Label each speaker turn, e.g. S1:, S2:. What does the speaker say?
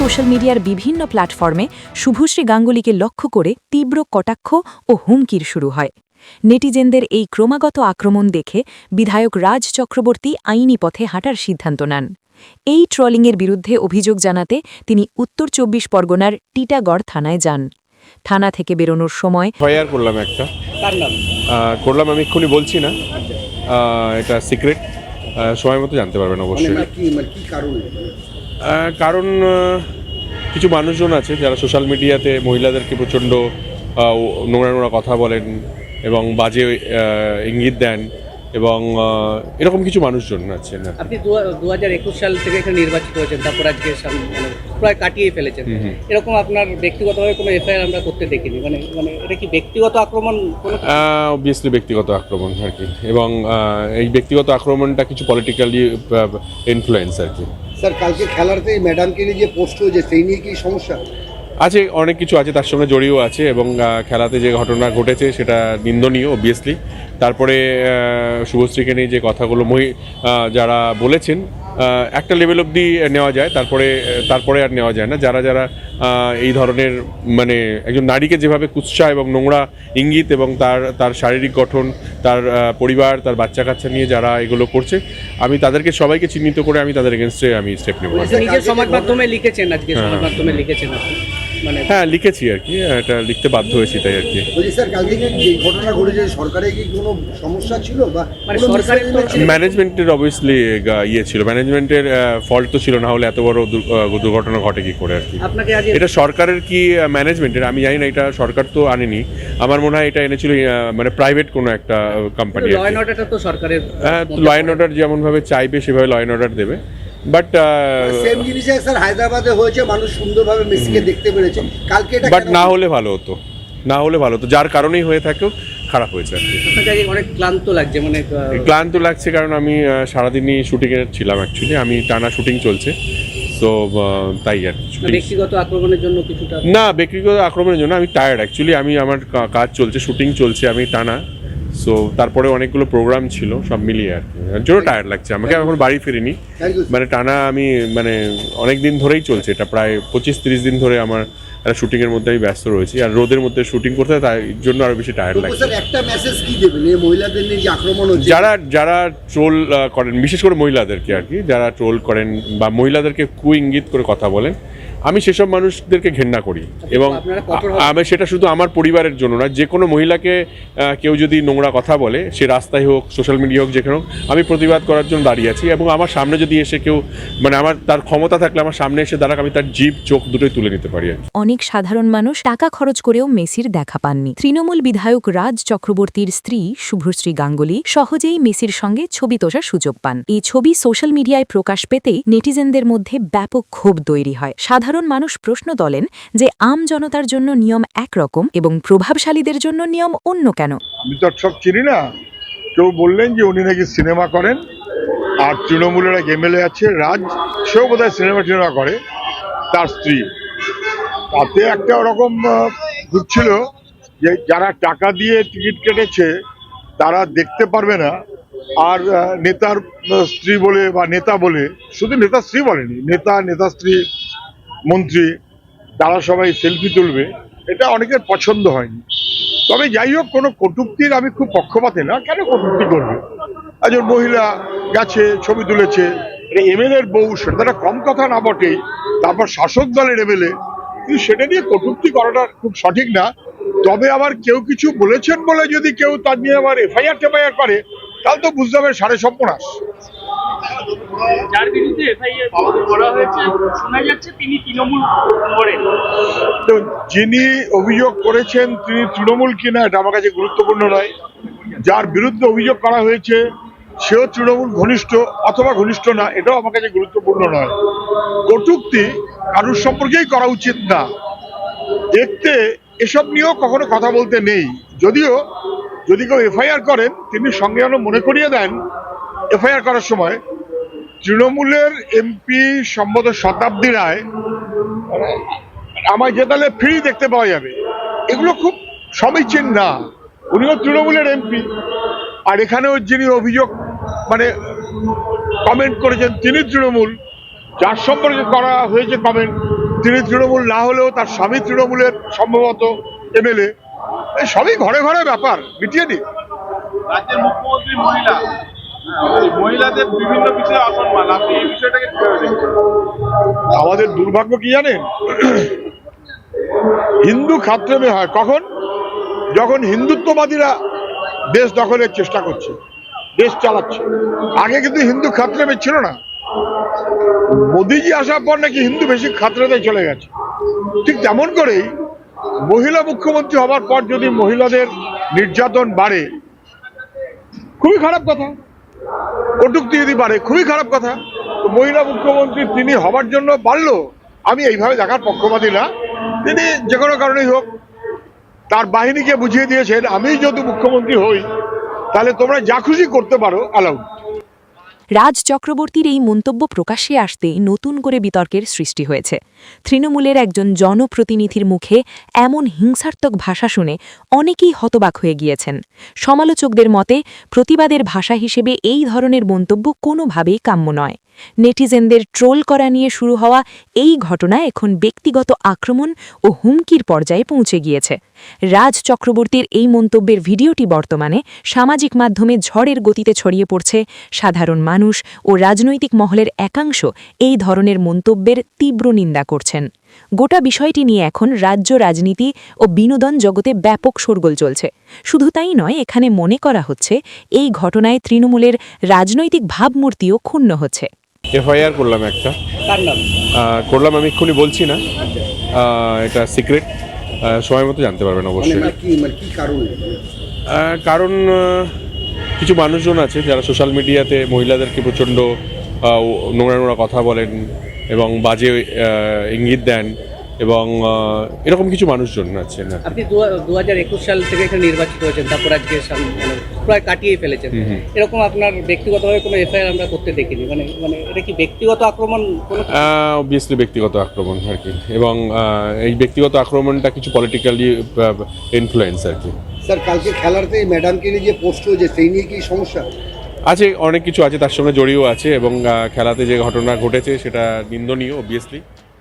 S1: Social মিডিয়ার বিভিন্ন প্ল্যাটফর্মে শুভশ্রী গাঙ্গুলিকে লক্ষ্য করে তীব্র কটাক্ষ ও হুমকির শুরু হয়। নেটিজেনদের এই ক্রমাগত আক্রমণ দেখে বিধায়ক রাজ চক্রবর্তী আইনি পথে হাঁটার সিদ্ধান্ত নেন। এই ট্রলিংয়ের বিরুদ্ধে অভিযোগ জানাতে তিনি উত্তর চব্বিশ পরগনার টিটাগড় থানায় যান। থানা থেকে বেরোনোর সময়
S2: এফআইআর করলাম একটা। করলাম আমি এক্ষুনি বলছি না। এটা সিক্রেট সময় মতো জানতে পারবেন
S3: মানে
S2: অবশ্যই।
S3: মানে কি কারণে
S2: কিছু মানুষজন আছে যারা সোশ্যাল মিডিয়াতে মহিলাদেরকে প্রচণ্ড নোংরা নোংরা কথা বলেন এবং বাজে ইঙ্গিত দেন এবং এরকম কিছু মানুষজন আছেন আর কি।
S4: আপনি দু হাজার একুশ সাল থেকে এখানে নির্বাচিত হয়েছেন তারপর আজকে মানে প্রায় কাটিয়ে ফেলেছেন। এরকম আপনার ব্যক্তিগতভাবে কোনো এফআইআর আমরা করতে দেখিনি মানে মানে এটা কি ব্যক্তিগত আক্রমণ
S2: অবভিয়াসলি ব্যক্তিগত আক্রমণ আর কি এবং এই ব্যক্তিগত আক্রমণটা কিছু পলিটিক্যালি ইনফ্লুয়েন্স আর কি
S3: স্যার, কালকে খেলাতে ম্যাডামকে নিয়ে যে পোস্ট হয়েছে সেই নিয়ে কি সমস্যা?
S2: আছে, অনেক কিছু আছে, তার সঙ্গে জড়িয়েও আছে এবং খেলাতে যে ঘটনা ঘটেছে সেটা নিন্দনীয় অবভিয়াসলি তারপরে শুভশ্রীকে নিয়ে যে কথাগুলো মহি যারা বলেছেন একটা লেভেল অবধি নেওয়া যায় তারপরে তারপরে আর নেওয়া যায় না। যারা যারা এই ধরনের মানে একজন নারীকে যেভাবে কুৎসা এবং নোংরা ইঙ্গিত এবং তার তার শারীরিক গঠন তার পরিবার তার বাচ্চা কাচ্চা নিয়ে যারা এগুলো করছে আমি তাদেরকে সবাইকে চিহ্নিত করে আমি তাদের এগেনস্টে আমি স্টেপ নেব।
S4: নিজের সমাজ মাধ্যমে লিখেছেন আজকে
S2: হ্যাঁ।
S4: সমাজ মাধ্যমে লিখেছেন মানে
S2: হ্যাঁ লিখেছি আর কি। এটা লিখতে বাধ্য হয়েছি তাই আর কি।
S3: স্যার কালকে যে ঘটনা ঘটেছে সরকারে কি কোনো সমস্যা ছিল বা
S4: মানে সরকারের
S2: ম্যানেজমেন্টের অবভিয়াসলি ইয়ে ছিল। ম্যানেজমেন্টের ফল্ট তো ছিল না হলে এত বড় দুর্ঘটনা ঘটে কি করে আর কি।
S4: আপনাকে আজ
S2: এটা সরকারের কি ম্যানেজমেন্টের আমি জানি না এটা সরকার তো আনেনি। আমার মনে হয় এটা এনেছিল মানে প্রাইভেট কোনো একটা কোম্পানি
S4: ল অর্ডারটা তো সরকারের
S2: হ্যাঁ ল অ্যান্ড অর্ডার যেমনভাবে চাইবে সেভাবে ল অ্যান্ড অর্ডার দেবে। বাট
S3: সেম জিনিসে স্যার হায়দ্রাবাদে হয়েছে মানুষ সুন্দরভাবে মেসিকে দেখতে পেরেছে। কালকে এটা
S2: বাট না হলে ভালো হতো। না হলে ভালো হতো। যার কারণেই হয়ে থাকেও খারাপ হয়েছে
S4: অনেক ক্লান্ত লাগছে মানে
S2: ক্লান্ত লাগছে কারণ আমি সারাদিনই শুটিংয়ে ছিলাম অ্যাকচুয়ালি আমি টানা শুটিং চলছে। সো তাই আর
S4: ব্যক্তিগত আক্রমণের জন্য কিছুটা
S2: না ব্যক্তিগত আক্রমণের জন্য আমি টায়ার্ড অ্যাকচুয়ালি আমি আমার কাজ চলছে শুটিং চলছে আমি টানা। সো তারপরে অনেকগুলো প্রোগ্রাম ছিল সব মিলিয়ে আর কি। এর জন্য টায়ার্ড লাগছে আমাকে এখন বাড়ি ফিরিনি। মানে টানা আমি মানে অনেক দিন ধরেই চলছে এটা প্রায় পঁচিশ তিরিশ দিন ধরে আমার একটা শুটিংয়ের মধ্যে আমি ব্যস্ত রয়েছি। আর রোদের মধ্যে শুটিং করতে হয় তাই জন্য আরও বেশি টায়ার্ড লাগছে।
S3: একটা মেসেজ কি দেবেন? এই মহিলাদের নিয়ে যে আক্রমণ হচ্ছে।
S2: যারা যারা ট্রোল করেন বিশেষ করে মহিলাদেরকে আর কি যারা ট্রোল করেন বা মহিলাদেরকে কু ইঙ্গিত করে কথা বলেন আমি সেসব মানুষদেরকে ঘেন্না করি। এবং
S4: আপনারা কঠোর
S2: আ- আমি সেটা শুধু আমার পরিবারের জন্য না যে কোনো মহিলাকে কেউ যদি নোংরা কথা বলে সে রাস্তায় হোক সোশ্যাল মিডিয়া হোক যেখানে হোক আমি প্রতিবাদ করার জন্য দাঁড়িয়ে আছি এবং আমার সামনে যদি এসে কেউ মানে আমার তার ক্ষমতা থাকলে আমার সামনে এসে দাঁড়াক আমি তার জীব চোখ দুটোই তুলে নিতে পারি
S1: অনেক সাধারণ মানুষ টাকা খরচ করেও মেসির দেখা পাননি। তৃণমূল বিধায়ক রাজ চক্রবর্তীর স্ত্রী শুভশ্রী গাঙ্গুলি সহজেই মেসির সঙ্গে ছবি তোষার সুযোগ পান। এই ছবি সোশ্যাল মিডিয়ায় প্রকাশ পেতেই নেটিজেনদের মধ্যে ব্যাপক ক্ষোভ তৈরি হয়। সাধারণ মানুষ প্রশ্ন তোলেন যে আম জনতার জন্য নিয়ম একরকম এবং প্রভাবশালীদের জন্য নিয়ম অন্য কেন?
S5: আমি তো সব চিনি না। কেউ বললেন যে উনি নাকি সিনেমা করেন, আর তৃণমূলের এক এমএলএ আছে, রাজ, সেও বোধহয় সিনেমা টিনেমা করে, তার স্ত্রী। তাতে একটা ওরকম ঘুরছিল যে যারা টাকা দিয়ে টিকিট কেটেছে, তারা দেখতে পারবে না, আর নেতার স্ত্রী বলে বা নেতা বলে, শুধু নেতা স্ত্রী বলেনি, নেতা নেতা স্ত্রী মন্ত্রী, তারা সবাই সেলফি তুলবে, এটা অনেকের পছন্দ হয়নি। তবে যাই হোক, কোনো কটূক্তির আমি খুব পক্ষপাতে না, কেন কটূক্তি করবে? একজন মহিলা গেছে, ছবি তুলেছে এমএলএ এর বউ, সেটা কম কথা না বটেই, তারপর শাসক দলের এমএলএ কিন্তু সেটা নিয়ে কটুক্তি করাটা খুব সঠিক না। তবে আবার কেউ কিছু বলেছেন বলে যদি কেউ তার নিয়ে আবার এফআইআর টেফআইআর করে, তাহলে তো বুঝতে হবে সাড়ে সর্বনাশ।
S6: যার বিরুদ্ধে এফআইআর করা হয়েছে, শোনা যাচ্ছে তিনি তৃণমূল করেন
S5: যিনি অভিযোগ করেছেন, তিনি তৃণমূল কিনা এটা আমার কাছে গুরুত্বপূর্ণ নয়। যার বিরুদ্ধে অভিযোগ করা হয়েছে, সেও তৃণমূল ঘনিষ্ঠ অথবা ঘনিষ্ঠ না, এটাও আমার কাছে গুরুত্বপূর্ণ নয়। কটূক্তি কারুর সম্পর্কেই করা উচিত না। দেখতে এসব নিয়েও কখনো কথা বলতে নেই। যদিও, যদি কেউ এফআইআর করেন, তিনি সঙ্গে যেন মনে করিয়ে দেন এফআইআর করার সময় তৃণমূলের এমপি সম্ভবত শতাব্দী রায় আমায় জেতালে ফ্রি দেখতে পাওয়া যাবে। এগুলো খুব সমীচীন না। উনিও তৃণমূলের এমপি আর এখানেও যিনি অভিযোগ মানে কমেন্ট করেছেন, তিনি তৃণমূল। যার সম্পর্কে করা হয়েছে কমেন্ট তিনি তৃণমূল না হলেও তার স্বামী তৃণমূলের সম্ভবত এমএলএ সবই ঘরে ঘরে ব্যাপার, মিটিয়ে নিক
S7: রাজ্যের মুখ্যমন্ত্রী মহিলা। মহিলাদের বিভিন্ন বিষয়ে অসম্মান। আপনি এই বিষয়টাকে
S5: আমাদের দুর্ভাগ্য কি জানেন? হিন্দু খাত্রেমে হয়। কখন? যখন হিন্দুত্ববাদীরা দেশ দখলের চেষ্টা করছে, দেশ চালাচ্ছে। আগে কিন্তু হিন্দু খাত্রেমে ছিল না। মোদিজি আসার পর নাকি হিন্দু বেশি খাতরাতে চলে গেছে। ঠিক তেমন করেই মহিলা মুখ্যমন্ত্রী হবার পর যদি মহিলাদের নির্যাতন বাড়ে, খুবই খারাপ কথা। কটুক্তি যদি বাড়ে, খুবই খারাপ কথা। মহিলা মুখ্যমন্ত্রী তিনি হবার জন্য বাড়লো। আমি এইভাবে দেখার পক্ষপাতী না। তিনি যে কোনো কারণেই হোক, তার বাহিনীকে বুঝিয়ে দিয়েছেন আমি যদি মুখ্যমন্ত্রী হই, তাহলে তোমরা যা খুশি করতে পারো অ্যালাউড
S1: রাজ চক্রবর্তীর এই মন্তব্য প্রকাশ্যে আসতেই নতুন করে বিতর্কের সৃষ্টি হয়েছে। তৃণমূলের একজন জনপ্রতিনিধির মুখে এমন হিংসাত্মক ভাষা শুনে অনেকেই হতবাক হয়ে গিয়েছেন। সমালোচকদের মতে, প্রতিবাদের ভাষা হিসেবে এই ধরনের মন্তব্য কোনোভাবেই কাম্য নয়। নেটিজেনদের ট্রোল করা নিয়ে শুরু হওয়া এই ঘটনা এখন ব্যক্তিগত আক্রমণ ও হুমকির পর্যায়ে পৌঁছে গিয়েছে। রাজ চক্রবর্তীর এই মন্তব্যের ভিডিওটি বর্তমানে সামাজিক মাধ্যমে ঝড়ের গতিতে ছড়িয়ে পড়ছে। সাধারণ মানুষ ও রাজনৈতিক মহলের একাংশ এই ধরনের মন্তব্যের তীব্র নিন্দা করছেন। গোটা বিষয়টি নিয়ে এখন রাজ্য রাজনীতি ও বিনোদন জগতে ব্যাপক শোরগোল চলছে। শুধু তাই নয়, এখানে মনে করা হচ্ছে, এই ঘটনায় তৃণমূলের রাজনৈতিক ভাবমূর্তিও ক্ষুণ্ণ হচ্ছে।
S2: এফআইআর করলাম একটা। করলাম আমি এক্ষুনি বলছি না। এটা সিক্রেট। সময় মতো জানতে পারবেন
S3: মানে
S2: অবশ্যই
S3: মানে
S2: আহ, কারণ কিছু মানুষজন আছে যারা সোশ্যাল মিডিয়াতে মহিলাদেরকে প্রচণ্ড নোংরা নোংরা কথা বলেন এবং বাজে ইঙ্গিত দেন। এবং এরকম কিছু মানুষজন আছেন
S4: আপনি দু হাজার একুশ সাল থেকে এখানে নির্বাচিত হয়েছেন তারপর আজকে মানে প্রায় কাটিয়ে ফেলেছেন। এরকম আপনার ব্যক্তিগতভাবে কোনো এফআইআর আমরা করতে দেখিনি মানে মানে এটা কি ব্যক্তিগত আক্রমণ কোনো
S2: অবভিয়াসলি ব্যক্তিগত আক্রমণ আর কি। এবং এই ব্যক্তিগত আক্রমণটা কিছু পলিটিক্যালি ইনফ্লুয়েন্স আর কি।
S3: স্যার কালকে খেলাতে ম্যাডামকে নিয়ে যে পোস্ট হয়েছে সেই নিয়ে কি সমস্যা?
S2: আছে অনেক কিছু আছে তার সঙ্গে জড়িয়েও আছে এবং আহ, খেলাতে যে ঘটনা ঘটেছে সেটা নিন্দনীয় অবভিয়াসলি